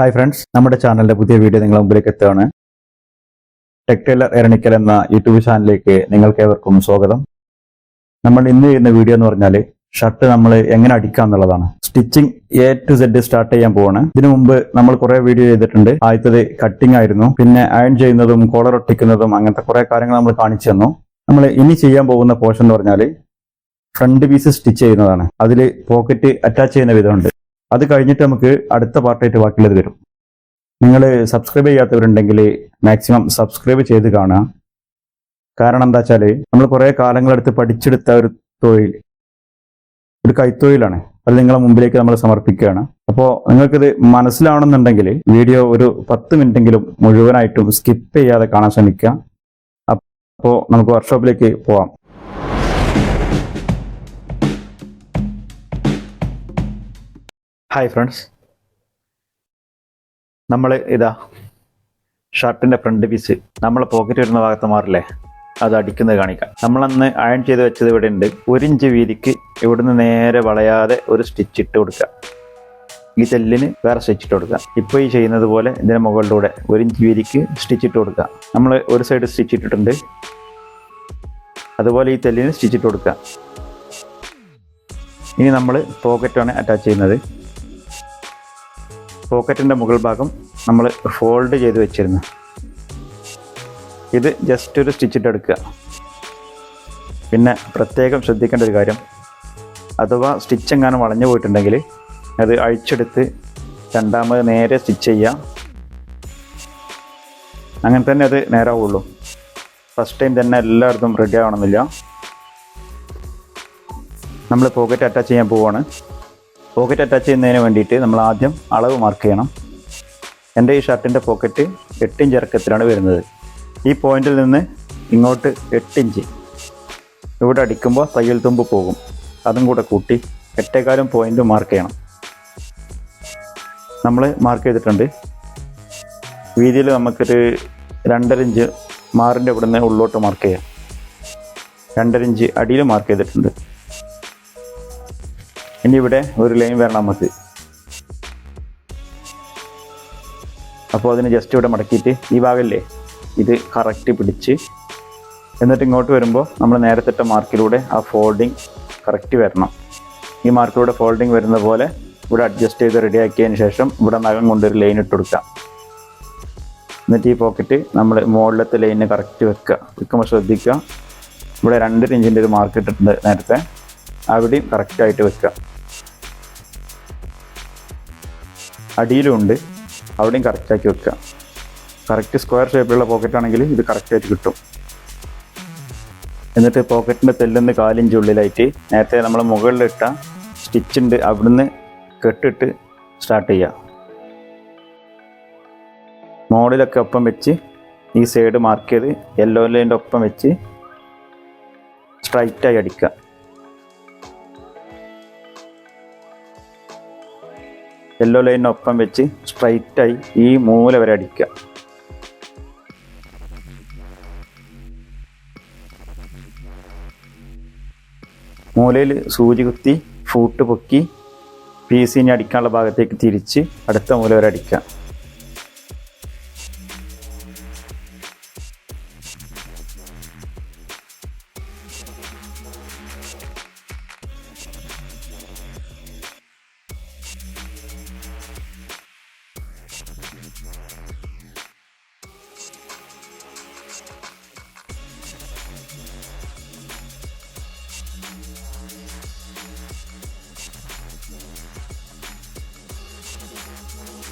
Hi friends നമ്മുടെ ചാനലിന്റെ പുതിയ വീഡിയോ നിങ്ങളുടെ മുമ്പിലേക്ക് എത്തുകയാണ്. ടെക് ടൈലർ എറണിക്കൽ എന്ന യൂട്യൂബ് ചാനലിലേക്ക് നിങ്ങൾക്ക് ഏവർക്കും സ്വാഗതം. നമ്മൾ ഇന്ന് ചെയ്യുന്ന വീഡിയോ എന്ന് പറഞ്ഞാൽ ഷർട്ട് നമ്മൾ എങ്ങനെ അടിക്കാം എന്നുള്ളതാണ്. Stitching A to Z start ചെയ്യാൻ പോവാണ്. ഇതിനു മുമ്പ് നമ്മൾ കുറെ വീഡിയോ ചെയ്തിട്ടുണ്ട്. ആദ്യത്തത് കട്ടിംഗ് ആയിരുന്നു. പിന്നെ അയൺ ചെയ്യുന്നതും കോളർ ഒട്ടിക്കുന്നതും അങ്ങനത്തെ കുറെ കാര്യങ്ങൾ നമ്മൾ കാണിച്ചു തന്നു. നമ്മൾ ഇനി ചെയ്യാൻ പോകുന്ന പോർഷൻ എന്ന് പറഞ്ഞാൽ ഫ്രണ്ട് പീസ് സ്റ്റിച്ച് ചെയ്യുന്നതാണ്. അതിൽ പോക്കറ്റ് അറ്റാച്ച് ചെയ്യുന്ന വിധമുണ്ട്. അത് കഴിഞ്ഞിട്ട് നമുക്ക് അടുത്ത പാർട്ടായിട്ട് ബാക്കിയുള്ളത് വരും. നിങ്ങൾ സബ്സ്ക്രൈബ് ചെയ്യാത്തവരുണ്ടെങ്കിൽ മാക്സിമം സബ്സ്ക്രൈബ് ചെയ്ത് കാണുക. കാരണം എന്താ വെച്ചാൽ നമ്മൾ കുറേ കാലങ്ങളെടുത്ത് പഠിച്ചെടുത്ത ഒരു തൊഴിൽ ഒരു കൈത്തൊഴിലാണ്. അത് നിങ്ങളെ മുമ്പിലേക്ക് നമ്മൾ സമർപ്പിക്കുകയാണ്. അപ്പോൾ നിങ്ങൾക്കിത് മനസ്സിലാവണമെന്നുണ്ടെങ്കിൽ വീഡിയോ ഒരു പത്ത് മിനിറ്റെങ്കിലും മുഴുവനായിട്ടും സ്കിപ്പ് ചെയ്യാതെ കാണാൻ ശ്രമിക്കുക. അപ്പോൾ നമുക്ക് വർക്ക്ഷോപ്പിലേക്ക് പോവാം. ഹായ് ഫ്രണ്ട്സ് നമ്മൾ ഇതാ ഷർട്ടിന്റെ ഫ്രണ്ട് പീസ് നമ്മൾ പോക്കറ്റ് വരുന്ന ഭാഗത്ത് മാറില്ലേ? അത് അടിക്കുന്നത് കാണിക്കാം. നമ്മളന്ന് അയൺ ചെയ്ത് വെച്ചത് ഇവിടെ ഉണ്ട്. ഒരു ഇഞ്ച് വീതിക്ക് ഇവിടുന്ന് നേരെ വളയാതെ ഒരു സ്റ്റിച്ച് ഇട്ട് കൊടുക്കാം ഈ തെല്ലിന് വേറെ സ്റ്റിച്ച് ഇട്ട് കൊടുക്കുക. ഇപ്പോൾ ഈ ചെയ്യുന്നത് പോലെ ഇതിന് മുകളിലൂടെ ഒരു ഇഞ്ച് വീതിക്ക് സ്റ്റിച്ച് ഇട്ട് കൊടുക്കാം നമ്മൾ ഒരു സൈഡ് സ്റ്റിച്ച് ഇട്ടിട്ടുണ്ട്. അതുപോലെ ഈ തെല്ലിന് സ്റ്റിച്ച് ഇട്ട് കൊടുക്കാം ഇനി നമ്മൾ പോക്കറ്റാണ് അറ്റാച്ച് ചെയ്യുന്നത്. പോക്കറ്റിന്റെ മുകൾ ഭാഗം നമ്മൾ ഫോൾഡ് ചെയ്ത് വെച്ചിരുന്നു. ഇത് ജസ്റ്റ് ഒരു സ്റ്റിച്ചിട്ട് എടുക്കുക. പിന്നെ പ്രത്യേകം ശ്രദ്ധിക്കേണ്ട ഒരു കാര്യം അഥവാ സ്റ്റിച്ച് എങ്ങാനും വളഞ്ഞു പോയിട്ടുണ്ടെങ്കിൽ അത് അഴിച്ചെടുത്ത് രണ്ടാമത് നേരെ സ്റ്റിച്ച് ചെയ്യുക. അങ്ങനെ തന്നെ അത് നേരാവുള്ളൂ. ഫസ്റ്റ് ടൈം തന്നെ എല്ലായിടത്തും റെഡി ആവണമെന്നില്ല. നമ്മൾ പോക്കറ്റ് അറ്റാച്ച് ചെയ്യാൻ പോവുകയാണ് പോക്കറ്റ് അറ്റാച്ച് ചെയ്യുന്നതിന് വേണ്ടിയിട്ട് നമ്മൾ ആദ്യം അളവ് മാർക്ക് ചെയ്യണം. എന്റെ ഈ ഷർട്ടിന്റെ പോക്കറ്റ് എട്ട് ഇഞ്ച് ഇറക്കത്തിലാണ് വരുന്നത്. ഈ പോയിന്റിൽ നിന്ന് ഇങ്ങോട്ട് എട്ട് ഇഞ്ച്. ഇവിടെ അടിക്കുമ്പോൾ തയ്യൽ തുമ്പ് പോകും. അതും കൂടെ കൂട്ടി എട്ടേക്കാലും പോയിന്റ് മാർക്ക് ചെയ്യണം. നമ്മൾ മാർക്ക് ചെയ്തിട്ടുണ്ട്. വീതിയിൽ നമുക്കൊരു രണ്ടര ഇഞ്ച് മാറിന്റെ ഇവിടുന്ന് ഉള്ളോട്ട് മാർക്ക് ചെയ്യാം. രണ്ടര ഇഞ്ച് അടിയിൽ മാർക്ക് ചെയ്തിട്ടുണ്ട്. ഇനി ഇവിടെ ഒരു ലൈൻ വരണം നമുക്ക്. അപ്പോൾ അതിന് ജസ്റ്റ് ഇവിടെ മടക്കിയിട്ട് ഈ ഭാഗമല്ലേ ഇത് കറക്റ്റ് പിടിച്ച്. എന്നിട്ട് ഇങ്ങോട്ട് വരുമ്പോൾ നമ്മൾ നേരത്തെ മാർക്കിലൂടെ ആ ഫോൾഡിങ് കറക്റ്റ് വരണം. ഈ മാർക്കിലൂടെ ഫോൾഡിങ് വരുന്ന പോലെ ഇവിടെ അഡ്ജസ്റ്റ് ചെയ്ത് റെഡിയാക്കിയതിന് ശേഷം ഇവിടെ നഖം കൊണ്ടൊരു ലൈൻ ഇട്ട് കൊടുക്കാം. എന്നിട്ട് ഈ പോക്കറ്റ് നമ്മൾ മുകളിലത്തെ ലൈനിന് കറക്റ്റ് വെക്കുക. വെക്കുമ്പോൾ ശ്രദ്ധിക്കുക. ഇവിടെ രണ്ടര ഇഞ്ചിന്റെ ഒരു മാർക്ക് ഇട്ടിട്ടുണ്ട് നേരത്തെ. അവിടെയും കറക്റ്റായിട്ട് വെക്കുക. അടിയിലും ഉണ്ട് അവിടെയും കറക്റ്റാക്കി വെക്കുക. കറക്റ്റ് സ്ക്വയർ ഷേപ്പിലുള്ള പോക്കറ്റ് ആണെങ്കിൽ ഇത് കറക്റ്റായിട്ട് കിട്ടും. എന്നിട്ട് പോക്കറ്റിന്റെ തെല്ലുന്ന കാലിഞ്ച് ഉള്ളിലായിട്ട് നേരത്തെ നമ്മൾ മുകളിലിട്ട സ്റ്റിച്ചുണ്ട് അവിടുന്ന് കെട്ടിട്ട് സ്റ്റാർട്ട് ചെയ്യുക. മോഡിലൊക്കെ ഒപ്പം വെച്ച് ഈ സൈഡ് മാർക്ക് ചെയ്ത് യെല്ലോ ലൈന്റെ ഒപ്പം വെച്ച് സ്ട്രൈറ്റായി അടിക്കുക. യെല്ലോ ലൈനിനൊപ്പം വെച്ച് സ്ട്രൈറ്റായി ഈ മൂല വരെ അടിക്കുക. മൂലയിൽ സൂചി കുത്തി ഫൂട്ട് പൊക്കി പീസിനെ അടിക്കാനുള്ള ഭാഗത്തേക്ക് തിരിച്ച് അടുത്ത മൂല വരെ അടിക്കുക.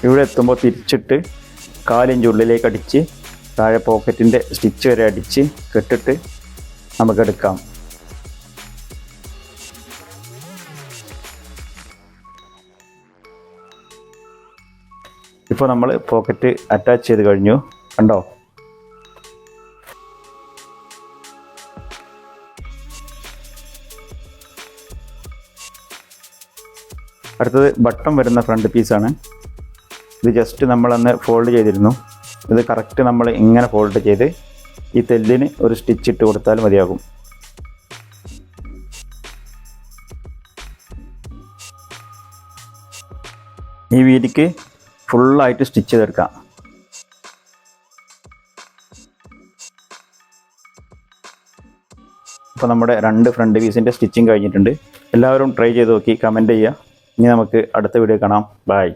ഇവിടെ എത്തുമ്പോൾ തിരിച്ചിട്ട് കാലിഞ്ച് ഉള്ളിലേക്ക് അടിച്ച് താഴെ പോക്കറ്റിന്റെ സ്റ്റിച്ച് വരെ അടിച്ച് കെട്ടിട്ട് നമുക്കെടുക്കാം ഇപ്പോൾ നമ്മൾ പോക്കറ്റ് അറ്റാച്ച് ചെയ്ത് കഴിഞ്ഞു. കണ്ടോ? അടുത്തത് ബട്ടൺ വരുന്ന ഫ്രണ്ട് പീസാണ് ഇത് ജസ്റ്റ് നമ്മളന്ന് ഫോൾഡ് ചെയ്തിരുന്നു. ഇത് കറക്റ്റ് നമ്മൾ ഇങ്ങനെ ഫോൾഡ് ചെയ്ത് ഈ തെല്ലിന് ഒരു സ്റ്റിച്ച് ഇട്ട് കൊടുത്താൽ മതിയാകും. ഈ വീതിക്ക് ഫുള്ളായിട്ട് സ്റ്റിച്ച് ചെയ്തെടുക്കാം അപ്പോൾ നമ്മുടെ രണ്ട് ഫ്രണ്ട് പീസിന്റെ സ്റ്റിച്ചിങ് കഴിഞ്ഞിട്ടുണ്ട്. എല്ലാവരും ട്രൈ ചെയ്ത് നോക്കി കമന്റ് ചെയ്യുക. ഇനി നമുക്ക് അടുത്ത വീഡിയോ കാണാം. ബൈ